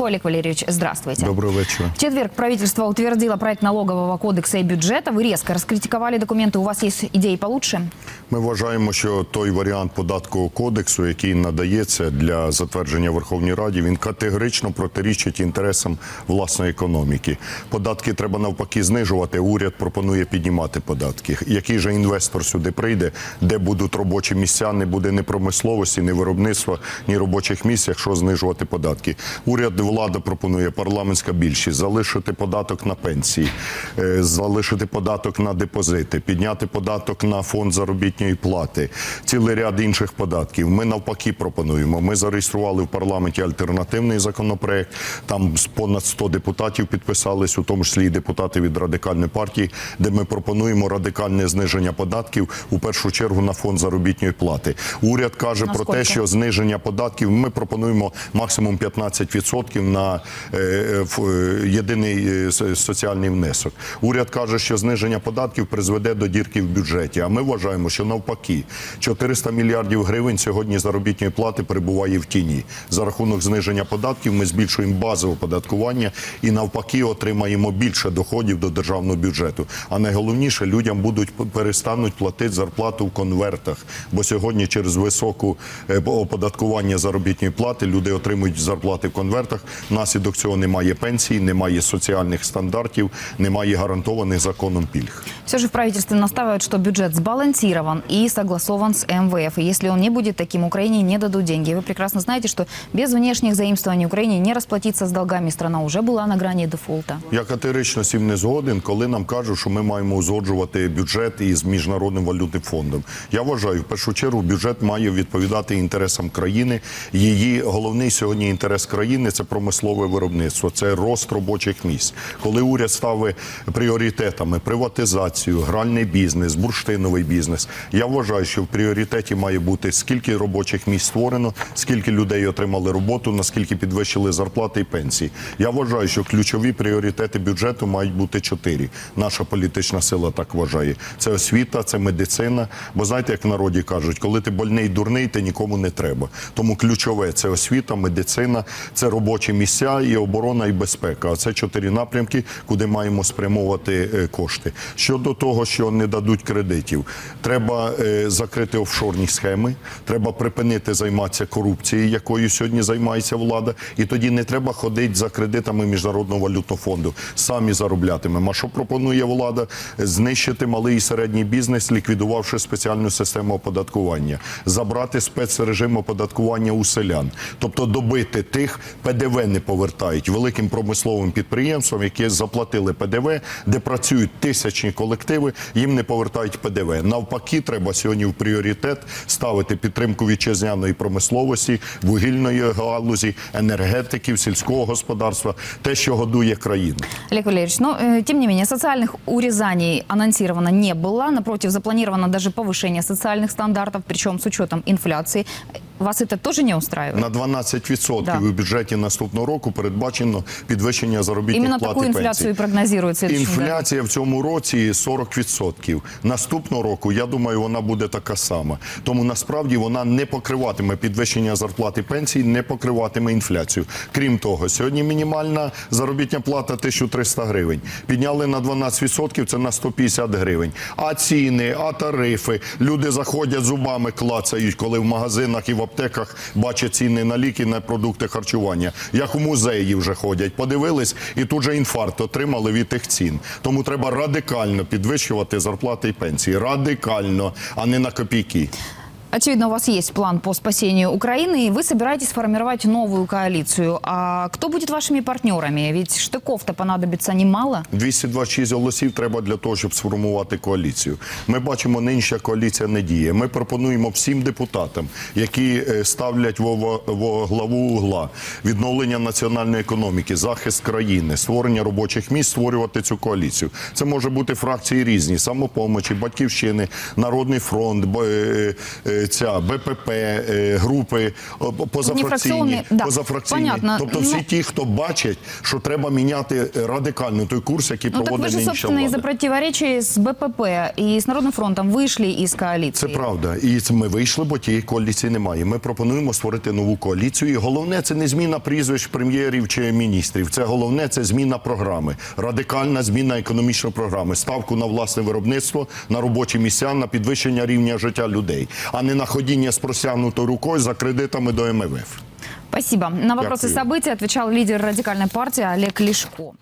Олег Валерьевич, здравствуйте. Доброго вечора. В четверг правительство утвердило проект налогового кодекса и бюджета. Вы резко раскритиковали документы. У вас есть идеи получше? Ми вважаємо, що той варіант податкового кодексу, який надається для затвердження Верховній Раді, він категорично протирічить інтересам власної економіки. Податки треба навпаки знижувати. Уряд пропонує піднімати податки. Який же інвестор сюди прийде, де будуть робочі місця, не буде ні промисловості, ні виробництва, ні робочих місць, якщо знижувати податки. Уряд влада пропонує парламентська більшість залишити податок на пенсії, е, залишити податок на депозити, підняти податок на фонд заробітної плати, цілий ряд інших податків. Ми навпаки пропонуємо. Ми зареєстрували в парламенті альтернативний законопроект. Там понад 100 депутатів підписались, у тому числі і депутати від радикальної партії, де ми пропонуємо радикальне зниження податків у першу чергу на фонд заробітної плати. Уряд каже про те, що зниження податків ми пропонуємо максимум 15% на е, е, єдиний е, соціальний внесок. Уряд каже, що зниження податків призведе до дірки в бюджеті. А ми вважаємо, що навпаки 400 мільярдів гривень сьогодні заробітної плати перебуває в тіні. За рахунок зниження податків ми збільшуємо базове податкування і навпаки отримаємо більше доходів до державного бюджету. А найголовніше людям будуть перестануть платити зарплату в конвертах. Бо сьогодні через високу оподаткування заробітної плати люди отримують зарплати в конвертах. Внаслідок цього немає пенсій, немає соціальних стандартів, немає гарантованих законом пільг. Все же в правительстве настаивают, что бюджет сбалансирован и согласован с МВФ. И если он не будет таким, Украине не дадут деньги. Вы прекрасно знаете, что без внешних заимствований Украине не расплатиться с долгами. Страна уже была на грани дефолта. Я категорично цим не згоден, коли нам кажуть, що ми маємо узгоджувати бюджет із міжнародним валютним фондом. Я вважаю, в першу чергу бюджет має відповідати інтересам країни. Її головний сьогодні інтерес країни це промислове виробництво, це рост робочих місць. Коли уряд ставить пріоритетами приватизацію, гральний бізнес, бурштиновий бізнес. Я вважаю, що в пріоритеті має бути скільки робочих місць створено, скільки людей отримали роботу, наскільки підвищили зарплати і пенсії. Я вважаю, що ключові пріоритети бюджету мають бути чотири. Наша політична сила так вважає. Це освіта, це медицина. Бо знаєте, як в народі кажуть, коли ти больний, дурний, ти нікому не треба. Тому ключове це освіта, медицина, це робочі місця і оборона і безпека. А це чотири напрямки, куди маємо спрямовувати е, кошти. Щодо того, що не дадуть кредитів, треба е, закрити офшорні схеми, треба припинити займатися корупцією, якою сьогодні займається влада, і тоді не треба ходити за кредитами міжнародного валютного фонду. Самі зароблятимемо. А що пропонує влада? Знищити малий і середній бізнес, ліквідувавши спеціальну систему оподаткування, забрати спецрежим оподаткування у селян, тобто добити тих, ПДВ не повертають великим промисловим підприємствам, які заплатили ПДВ, де працюють тисячні колективи, їм не повертають ПДВ. Навпаки, треба сьогодні в пріоритет ставити підтримку вітчизняної промисловості, вугільної галузі, енергетиків, сільського господарства, те, що годує країну. Олег Валерьевич, но э, тем не менее социальных урезаний анонсировано не было. Напротив, запланировано даже повышение социальных стандартов, причем с учетом инфляции. Вас это тоже не устраивает? На 12% Да. у бюджеті наступного року передбачено підвищення заробітних Именно плат такую і пенсій. инфляцию и прогнозируют в. Інфляція в цьому році 40%. Наступного року, я думаю, вона буде така сама. Тому насправді вона не покриватиме підвищення зарплат і пенсій, не покриватиме інфляцію. Крім того, сьогодні мінімальна заробітня плата 1300 гривень. Підняли на 12%, це на 150 гривень. А ціни, а тарифи. Люди заходять зубами, клацають, коли в магазинах і в аптеках бачать ціни на ліки, на продукти харчування. Як у музеї вже ходять, подивились і тут же інфаркт отримали від тих цін. Тому треба радикально підвищувати зарплати і пенсії. Радикально, а не на копійки. Очевидно, у вас есть план по спасению Украины, и вы собираетесь формировать новую коалицию. А кто будет вашими партнерами? Ведь штыков-то понадобится немало. 226 голосів треба для того, щоб сформувати коаліцію. Ми бачимо, нинішня коаліція не діє. Ми пропонуємо всім депутатам, які е, ставлять во, во- во главу угла відновлення національної економіки, захист країни, створення робочих місць, створювати цю коаліцію. Це може бути фракції різні: самопомочі, батьківщини, народний фронт, бо- е, е, е, ця БПП, е, групи о, позафракційні, Нефракційні, да, позафракційні. понятно. тобто всі Ну- ті, хто бачать, що треба міняти радикально той курс, який Ну так вы проводить же, нинішня собственно, из-за влада. противоречий с БПП и с Народным фронтом вышли из Це коалиции. правда, і це ми вийшли, бо тієї коаліції немає. Ми пропонуємо створити нову коаліцію. І головне це не зміна прізвищ прем'єрів чи міністрів. Це головне це зміна програми, радикальна зміна економічної програми, ставку на власне виробництво, на робочі місця, на підвищення рівня життя людей, а не на ходіння з простягнутою рукою за кредитами до МВФ. Спасибо. На вопросы Дякую. событий отвечал лидер радикальной партии Олег Лешко.